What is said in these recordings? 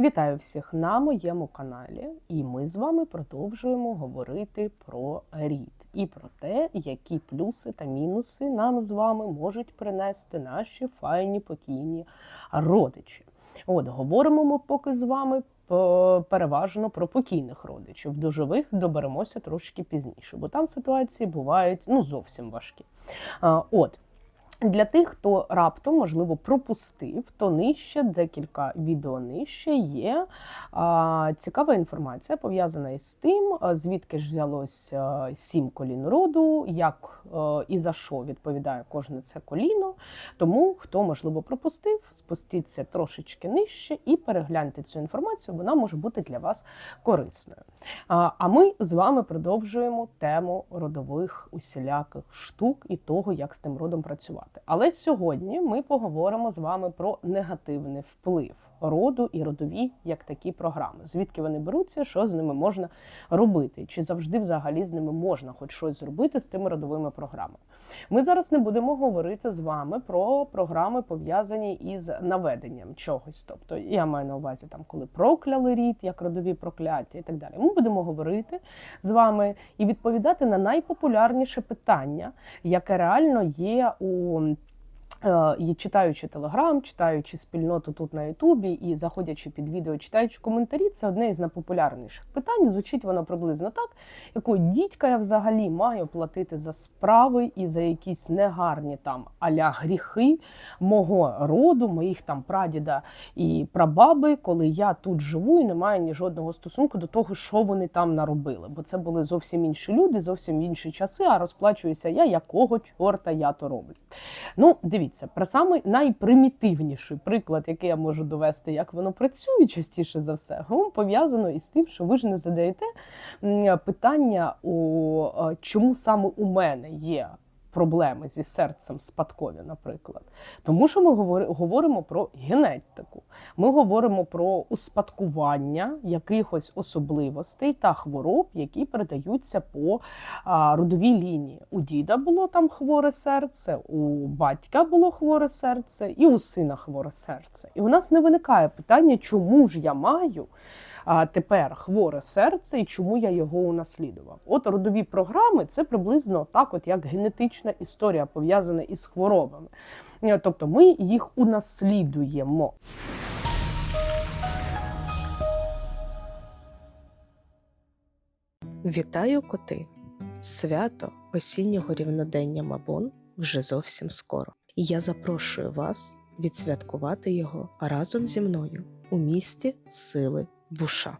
Вітаю всіх на моєму каналі, і ми з вами продовжуємо говорити про рід і про те, які плюси та мінуси нам з вами можуть принести наші файні покійні родичі. От говоримо ми поки з вами переважно про покійних родичів. До живих доберемося трошки пізніше, бо там ситуації бувають ну зовсім важкі. От. Для тих, хто раптом, можливо, пропустив, то нижче декілька відео нижче є а, цікава інформація пов'язана із тим, звідки ж взялось а, сім колін роду, як а, і за що відповідає кожне це коліно. Тому, хто можливо пропустив, спустіться трошечки нижче і перегляньте цю інформацію, вона може бути для вас корисною. А а ми з вами продовжуємо тему родових усіляких штук і того, як з тим родом працювати. Але сьогодні ми поговоримо з вами про негативний вплив роду і родові як такі програми. Звідки вони беруться, що з ними можна робити, чи завжди взагалі з ними можна хоч щось зробити з тими родовими програмами. Ми зараз не будемо говорити з вами про програми, пов'язані із наведенням чогось. Тобто я маю на увазі там, коли прокляли рід, як родові прокляття і так далі. Ми будемо говорити з вами і відповідати на найпопулярніше питання, яке реально є у. Е, І читаючи телеграм, читаючи спільноту тут на Ютубі і заходячи під відео, читаючи коментарі, це одне із найпопулярніших питань. Звучить воно приблизно так, якою дідька я взагалі маю платити за справи і за якісь негарні там аля гріхи мого роду, моїх там прадіда і прабаби, коли я тут живу і не маю ні жодного стосунку до того, що вони там наробили. Бо це були зовсім інші люди, зовсім інші часи. А розплачуюся я, якого чорта я то роблю. Ну, дивіться, про самий найпримітивніший приклад, який я можу довести, як воно працює частіше за все, пов'язано із тим, що ви ж не задаєте питання, у, е, чому саме у мене є. Проблеми зі серцем спадкові, наприклад, тому що ми говоримо про генетику, ми говоримо про успадкування якихось особливостей та хвороб, які передаються по родовій лінії. У діда було там хворе серце, у батька було хворе серце, і у сина хворе серце. І у нас не виникає питання, чому ж я маю а, тепер хворе серце і чому я його унаслідував. От родові програми це приблизно так, от як генетична історія пов'язана із хворобами. Е, Тобто ми їх унаслідуємо. Вітаю коти! Свято осіннього рівнодення Мабон вже зовсім скоро. І я запрошую вас відсвяткувати його разом зі мною у місті Сили Буша.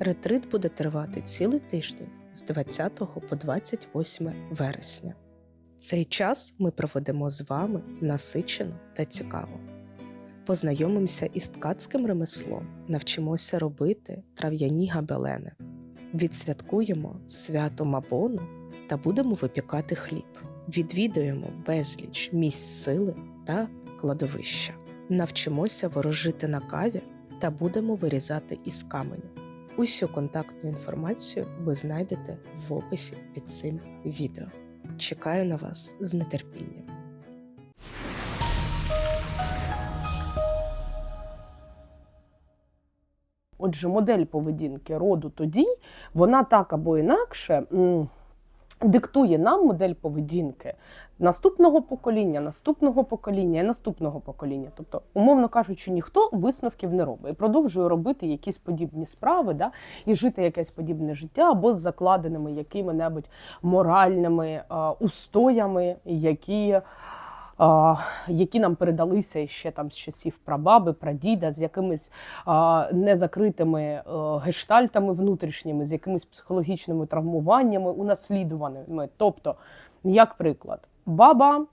Ретрит буде тривати цілий тиждень з 20 по 28 вересня. Цей час ми проведемо з вами насичено та цікаво. Познайомимося із ткацьким ремеслом, навчимося робити трав'яні габелени відсвяткуємо свято Мабону та будемо випікати хліб. Відвідуємо безліч місць сили та кладовища. Навчимося ворожити на каві та будемо вирізати із каменю. Усю контактну інформацію ви знайдете в описі під цим відео. Чекаю на вас з нетерпінням. Отже, модель поведінки роду тоді, вона так або інакше диктує нам модель поведінки наступного покоління, наступного покоління і наступного покоління. Тобто, умовно кажучи, ніхто висновків не робить і продовжує робити якісь подібні справи, да, і жити якесь подібне життя або з закладеними якими-небудь моральними а, устоями, які які нам передалися ще там з часів прабаби, прадіда, з якимись незакритими е, гештальтами внутрішніми, з якимись психологічними травмуваннями, унаслідуваними. Тобто, як приклад, баба.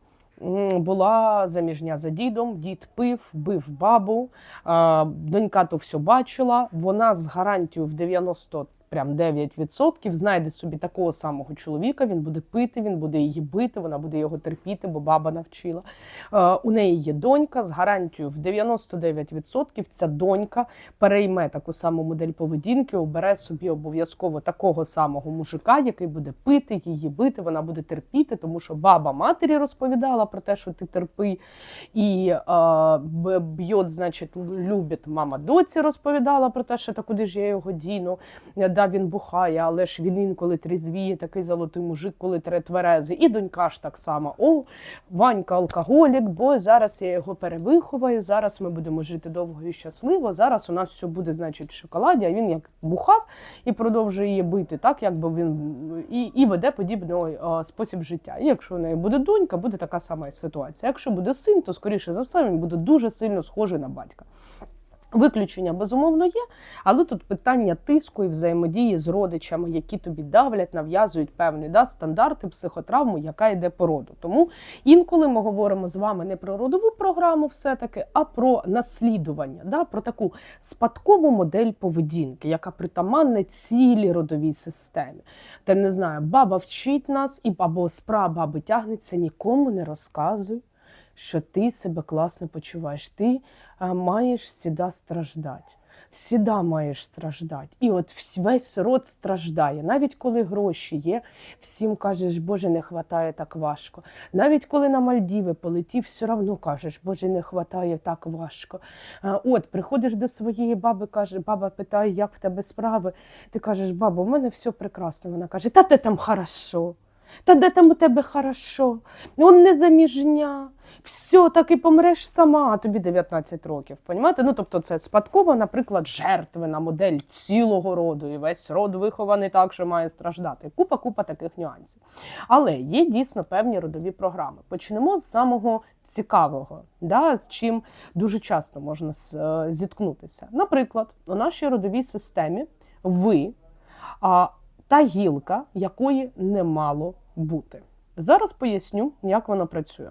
Була заміжня за дідом, дід пив, бив бабу, донька то все бачила. Вона з гарантією в 95 прям 9%, знайде собі такого самого чоловіка, він буде пити, він буде її бити, вона буде його терпіти, бо баба навчила. Е, У неї є донька з гарантією в 99% ця донька перейме таку саму модель поведінки, обере собі обов'язково такого самого мужика, який буде пити, її бити, вона буде терпіти, тому що баба матері розповідала про те, що ти терпи, і е, б- значить, любить мама доці розповідала про те, що та куди ж я його діну. Да, він бухає, але ж він інколи трізвіє, такий золотий мужик, коли тверезий. І донька ж так само. О, Ванька алкоголік, бо зараз я його перевиховаю, зараз ми будемо жити довго і щасливо. Зараз у нас все буде, значить, в шоколаді, а він як бухав і продовжує її бити, так якби він і, і веде подібний е, спосіб життя. І якщо у неї буде донька, буде така сама ситуація. Якщо буде син, то скоріше за все він буде дуже сильно схожий на батька. Виключення безумовно є, але тут питання тиску і взаємодії з родичами, які тобі давлять, нав'язують певні да, стандарти, психотравму, яка йде по роду. Тому інколи ми говоримо з вами не про родову програму, все-таки, а про наслідування, да, про таку спадкову модель поведінки, яка притаманна цілій родовій системі. Та не знаю, баба вчить нас, і або з прабаби тягнеться, нікому не розказуй що ти себе класно почуваєш. Ти маєш всіда страждати. Всіда маєш страждати. І от весь род страждає. Навіть коли гроші є, всім кажеш, Боже, не хватає так важко. Навіть коли на Мальдіви полетів, все одно кажеш, Боже, не хватає так важко. От, приходиш до своєї баби, каже, баба питає, як в тебе справи. Ти кажеш, баба, у мене все прекрасно. Вона каже, та де там хорошо? Та де там у тебе хорошо? Он не заміжня. Все, так і помреш сама, а тобі 19 років. Понімаєте? Ну, тобто, це спадкова, наприклад, жертвена модель цілого роду, і весь род вихований так, що має страждати. Купа, купа таких нюансів. Але є дійсно певні родові програми. Почнемо з самого цікавого, да, з чим дуже часто можна е, зіткнутися. Наприклад, у нашій родовій системі ви та гілка, якої не мало бути. Зараз поясню, як вона працює.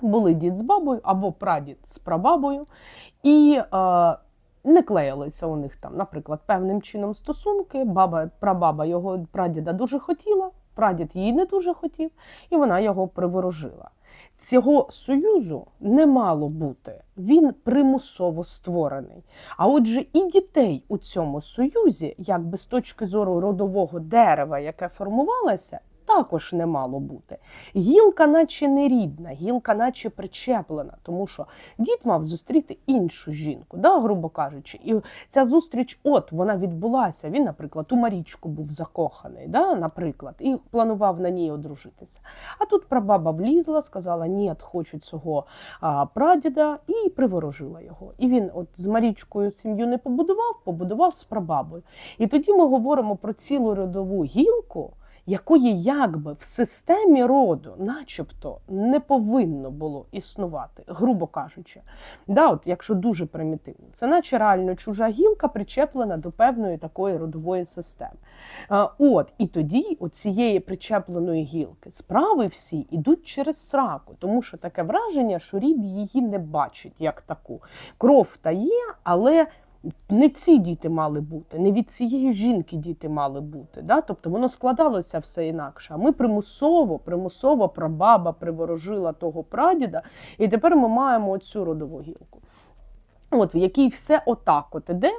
Були дід з бабою або прадід з прабабою, і е, не клеїлися у них там, наприклад, певним чином стосунки. Баба, прабаба його прадіда дуже хотіла, прадід її не дуже хотів, і вона його приворожила. Цього союзу не мало бути. Він примусово створений. А отже, і дітей у цьому союзі, якби з точки зору родового дерева, яке формувалося, також не мало бути. Гілка, наче не рідна, гілка, наче причеплена, тому що дід мав зустріти іншу жінку, да, грубо кажучи. І ця зустріч, от вона відбулася. Він, наприклад, у Марічку був закоханий, да, наприклад, і планував на ній одружитися. А тут прабаба влізла, сказала: ні, хочу цього а, прадіда, і приворожила його. І він, от з Марічкою сім'ю не побудував, побудував з прабабою. І тоді ми говоримо про цілу родову гілку якої якби в системі роду, начебто, не повинно було існувати, грубо кажучи. Да, от, якщо дуже примітивно, це наче реально чужа гілка причеплена до певної такої родової системи. От, і тоді у цієї причепленої гілки справи всі йдуть через сраку, тому що таке враження, що рід її не бачить як таку. Кров та є, але не ці діти мали бути, не від цієї жінки діти мали бути. Да? Тобто воно складалося все інакше. А ми примусово, примусово прабаба приворожила того прадіда, і тепер ми маємо оцю родову гілку. От, в якій все отак от іде,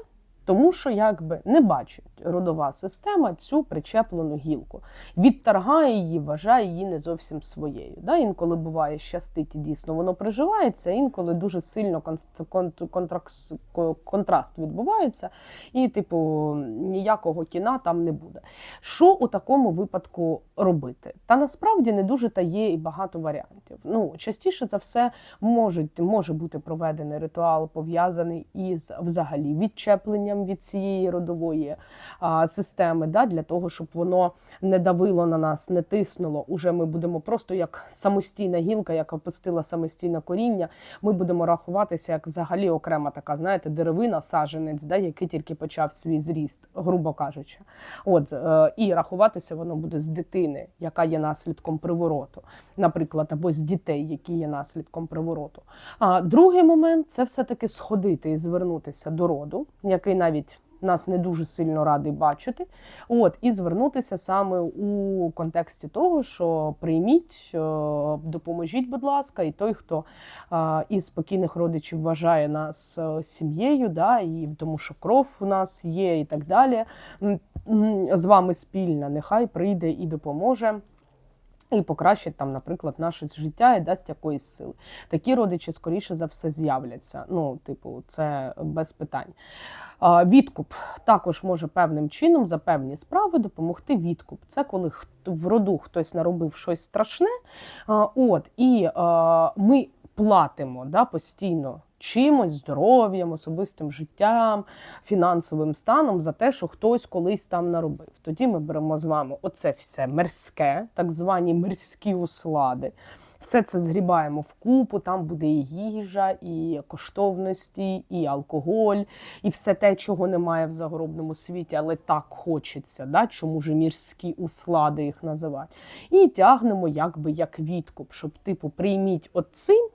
тому що якби не бачить родова система цю причеплену гілку. Відторгає її, вважає її не зовсім своєю. Да? Інколи буває щастить і дійсно воно приживається, інколи дуже сильно контраст відбувається, і, типу, ніякого кіна там не буде. Що у такому випадку робити? Та насправді не дуже та є і багато варіантів. Ну, частіше за все можуть, може бути проведений ритуал, пов'язаний із взагалі відчепленням від цієї родової системи, да, для того, щоб воно не давило на нас, не тиснуло. Уже ми будемо просто як самостійна гілка, яка опустила самостійне коріння. Ми будемо рахуватися як взагалі окрема така, знаєте, деревина, саженець, да, який тільки почав свій зріст, грубо кажучи. От е, і рахуватися воно буде з дитини, яка є наслідком привороту, наприклад, або з дітей, які є наслідком привороту. А другий момент це все таки сходити і звернутися до роду, який навіть нас не дуже сильно радий бачити. От, і звернутися саме у контексті того, що прийміть, е, допоможіть, будь ласка, і той, хто е, із спокійних родичів вважає нас е, сім'єю, да, і тому що кров у нас є, і так далі. З вами спільна, нехай прийде і допоможе. І покращить там, наприклад, наше життя і дасть якоїсь сили. Такі родичі, скоріше за все, з'являться. Ну, типу, це без питань. Відкуп також може певним чином за певні справи допомогти відкуп. Це коли в роду хтось наробив щось страшне. От, і ми платимо да, постійно чимось, здоров'ям, особистим життям, фінансовим станом за те, що хтось колись там наробив. Тоді ми беремо з вами оце все мерське, так звані мирські услади. Все це згрібаємо в купу, там буде і їжа, і коштовності, і алкоголь, і все те, чого немає в загробному світі, але так хочеться. Да? Чому ж мірські услади їх називати? І тягнемо якби як відкуп, щоб типу прийміть оцим,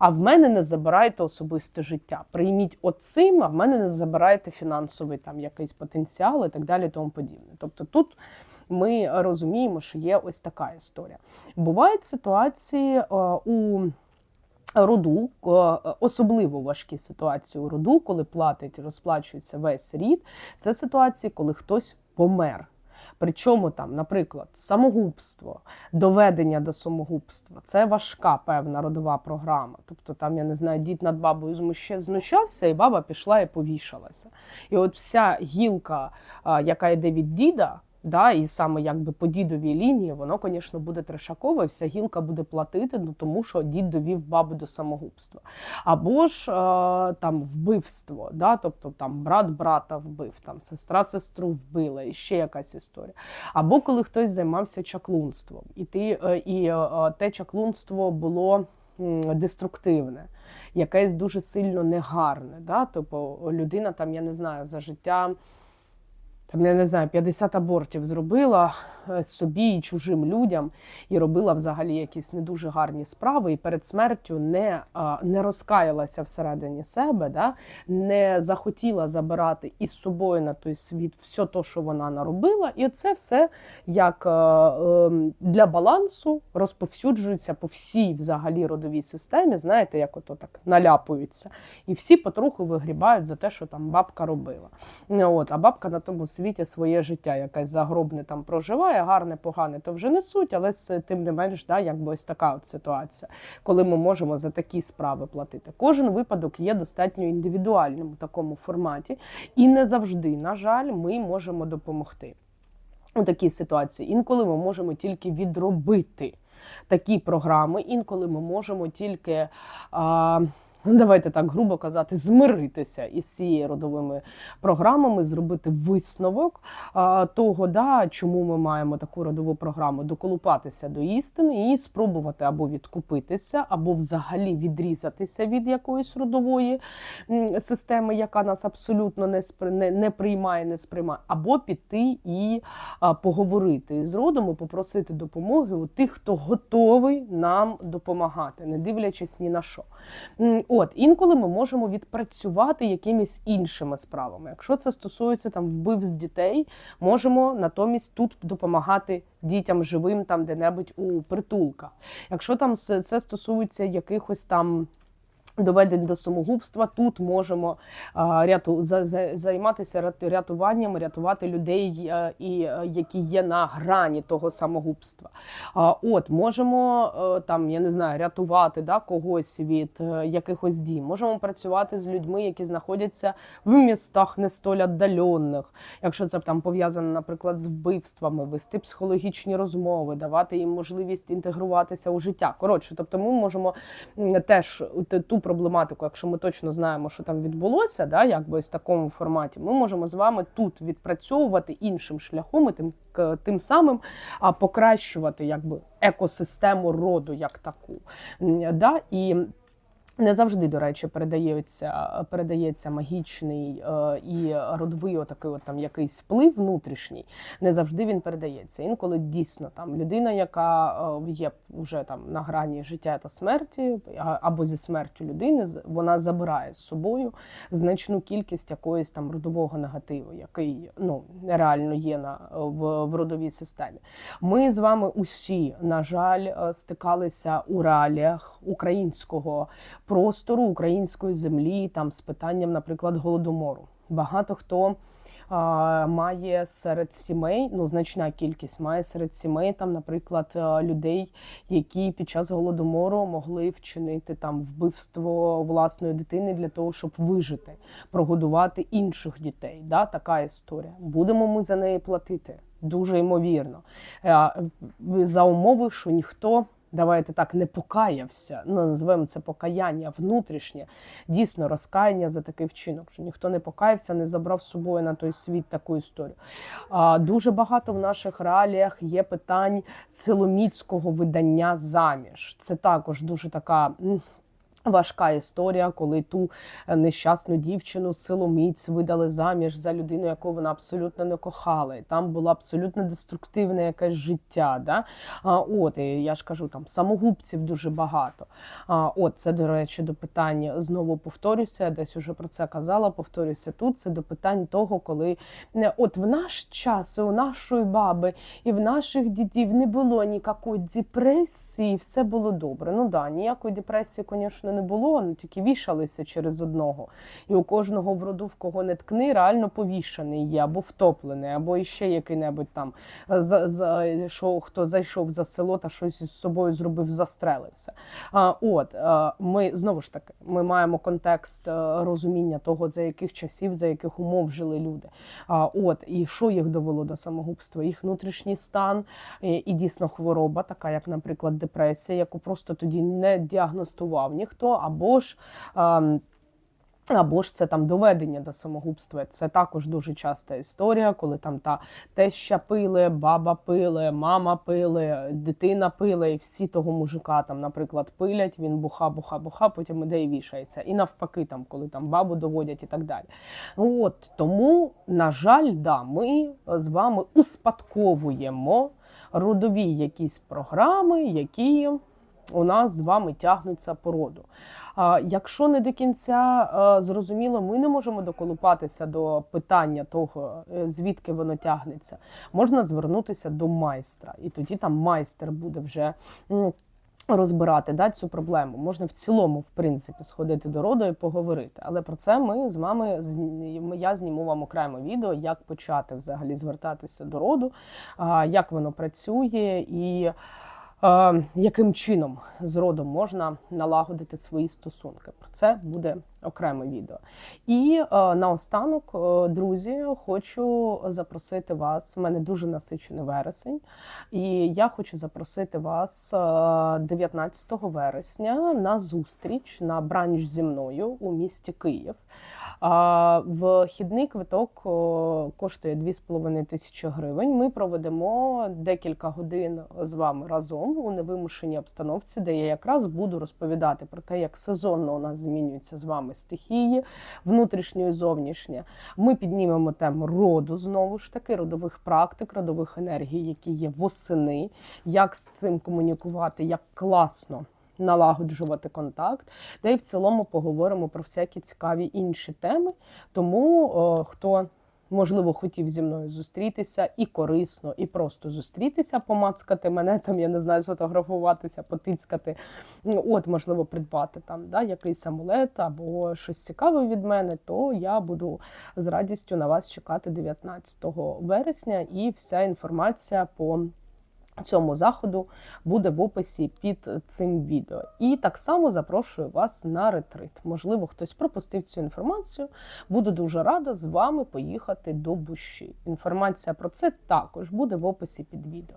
а в мене не забирайте особисте життя. Прийміть оцим, а в мене не забирайте фінансовий там якийсь потенціал і так далі, тому подібне. Тобто тут ми розуміємо, що є ось така історія. Бувають ситуації е, у роду, е, особливо важкі ситуації у роду, коли платить, розплачується весь рід. Це ситуації, коли хтось помер. Причому там, наприклад, самогубство, доведення до самогубства це важка певна родова програма. Тобто, там я не знаю, дід над бабою знущався, і баба пішла і повішалася. І от вся гілка, яка йде від діда. Да, і саме якби по дідовій лінії, воно, звісно, буде трешакове, вся гілка буде платити, ну тому що дід довів бабу до самогубства. Або ж е, там вбивство, да, тобто там брат брата вбив, там сестра сестру вбила, і ще якась історія. Або коли хтось займався чаклунством, і ти е, і е, те чаклунство було. Деструктивне, якесь дуже сильно негарне. Да? Тобто людина там, я не знаю, за життя там, я не знаю, 50 абортів зробила е, собі і чужим людям, і робила взагалі якісь не дуже гарні справи, і перед смертю не, не розкаялася всередині себе, да? не захотіла забирати із собою на той світ все те, що вона наробила. І це все як е, е, для балансу розповсюджується по всій взагалі родовій системі. Знаєте, як ото так наляпуються. І всі потроху вигрібають за те, що там бабка робила. От, а бабка на тому світі своє життя якесь загробне там проживає, гарне, погане, то вже не суть, але тим не менш, да, якби ось така от ситуація, коли ми можемо за такі справи платити. Кожен випадок є достатньо індивідуальним у такому форматі, і не завжди, на жаль, ми можемо допомогти у такій ситуації. Інколи ми можемо тільки відробити такі програми, інколи ми можемо тільки. А, Ну, Давайте так грубо казати, змиритися із цією родовими програмами, зробити висновок а, того, да, чому ми маємо таку родову програму, доколупатися до істини і спробувати або відкупитися, або взагалі відрізатися від якоїсь родової системи, яка нас абсолютно не, спри- не, не приймає, не сприймає, або піти і а, поговорити з родом і попросити допомоги у тих, хто готовий нам допомагати, не дивлячись ні на що. От інколи ми можемо відпрацювати якимись іншими справами. Якщо це стосується там вбивств дітей, можемо натомість тут допомагати дітям живим там де-небудь у притулках. Якщо там це стосується якихось там. Доведень до самогубства тут можемо а, ряту, за, за, займатися рятуванням, рятувати людей, е, і, е, які є на грані того самогубства. А, от можемо е, там, я не знаю, рятувати да, когось від е, якихось дій. Можемо працювати з людьми, які знаходяться в містах не столь віддалених. Якщо це там пов'язано, наприклад, з вбивствами, вести психологічні розмови, давати їм можливість інтегруватися у життя. Коротше, тобто ми можемо теж ту проблематику, якщо ми точно знаємо, що там відбулося, да, якби ось в такому форматі, ми можемо з вами тут відпрацьовувати іншим шляхом і тим, тим самим а, покращувати якби екосистему роду як таку. Да? І Не завжди, до речі, передається, передається магічний е, і родовий отакий от там якийсь вплив внутрішній. Не завжди він передається. Інколи дійсно там людина, яка е, є вже там на грані життя та смерті, або зі смертю людини, вона забирає з собою значну кількість якоїсь там родового негативу, який ну реально є на в, в родовій системі. Ми з вами усі, на жаль, е, стикалися у реаліях українського простору, української землі, там з питанням, наприклад, голодомору. Багато хто а, має серед сімей, ну значна кількість має серед сімей, там, наприклад, людей, які під час голодомору могли вчинити там вбивство власної дитини для того, щоб вижити, прогодувати інших дітей. Да? Така історія. Будемо ми за неї платити. Дуже ймовірно. За умови, що ніхто. Давайте так не покаявся. Ну називаємо це покаяння внутрішнє, дійсно розкаяння за такий вчинок. Що ніхто не покаявся, не забрав з собою на той світ таку історію. А, дуже багато в наших реаліях є питань силоміцького видання заміж. Це також дуже така. Важка історія, коли ту е, нещасну дівчину силоміць видали заміж за людину, яку вона абсолютно не кохала. І там було абсолютно деструктивне якесь життя. Да? А, от, і я ж кажу, там самогубців дуже багато. А, от, це, до речі, до питань знову повторюся, я десь уже про це казала, повторюся тут. Це до питань того, коли е, от в наш час, і у нашої баби і в наших дідів не було ніякої депресії, все було добре. Ну да, ніякої депресії, звісно, не було, ну тільки вішалися через одного. І у кожного в роду, в кого не ткни, реально повішаний є, або втоплений, або іще який-небудь там за, за, що, хто зайшов за село та щось із собою зробив, застрелився. А, от е, ми знову ж таки ми маємо контекст е, розуміння того, за яких часів, за яких умов жили люди. А, от і що їх довело до самогубства? Їх внутрішній стан і, і дійсно хвороба, така як, наприклад, депресія, яку просто тоді не діагностував ніхто, або ж. ем, або ж це там доведення до самогубства. Це також дуже часта історія, коли там та теща пили, баба пили, мама пили, дитина пила, і всі того мужика там, наприклад, пилять. Він буха, буха, буха, потім іде і вішається. І навпаки, там, коли там бабу доводять і так далі. Ну от тому, на жаль, да, ми з вами успадковуємо родові якісь програми, які у нас з вами тягнуться по роду. А, Якщо не до кінця е, зрозуміло, ми не можемо доколупатися до питання того, е, звідки воно тягнеться, можна звернутися до майстра, і тоді там майстер буде вже. Розбирати да, цю проблему можна в цілому, в принципі, сходити до роду і поговорити. Але про це ми з вами я зніму вам окреме відео, як почати взагалі звертатися до роду, як воно працює і яким чином з родом можна налагодити свої стосунки. Про це буде окреме відео. І е, наостанок, е, друзі, хочу запросити вас. У мене дуже насичений вересень, і я хочу запросити вас е, 19 вересня на зустріч на бранч зі мною у місті Київ. А, Вхідний квиток о, коштує 2,5 тисячі гривень. Ми проведемо декілька годин з вами разом у невимушеній обстановці, де я якраз буду розповідати про те, як сезонно у нас змінюються з вами стихії, внутрішньої і зовнішнє. Ми піднімемо тему роду знову ж таки, родових практик, родових енергій, які є восени, як з цим комунікувати, як класно налагоджувати контакт, та й в цілому поговоримо про всякі цікаві інші теми. Тому о, хто. Можливо, хотів зі мною зустрітися і корисно, і просто зустрітися, помацкати мене там, я не знаю, сфотографуватися, потицькати. Ну, От, можливо, придбати там да, якийсь амулет або щось цікаве від мене, то я буду з радістю на вас чекати 19 вересня, і вся інформація по цьому заходу буде в описі під цим відео. І так само запрошую вас на ретрит. Можливо, хтось пропустив цю інформацію. Буду дуже рада з вами поїхати до Буші. Інформація про це також буде в описі під відео.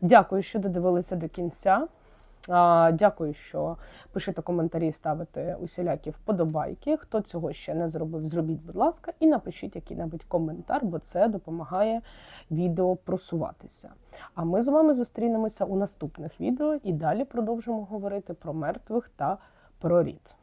Дякую, що додивилися до кінця. А, Дякую, що пишете коментарі, ставите усілякі вподобайки. Хто цього ще не зробив, зробіть, будь ласка, і напишіть який-небудь коментар, бо це допомагає відео просуватися. А ми з вами зустрінемося у наступних відео і далі продовжимо говорити про мертвих та про рід.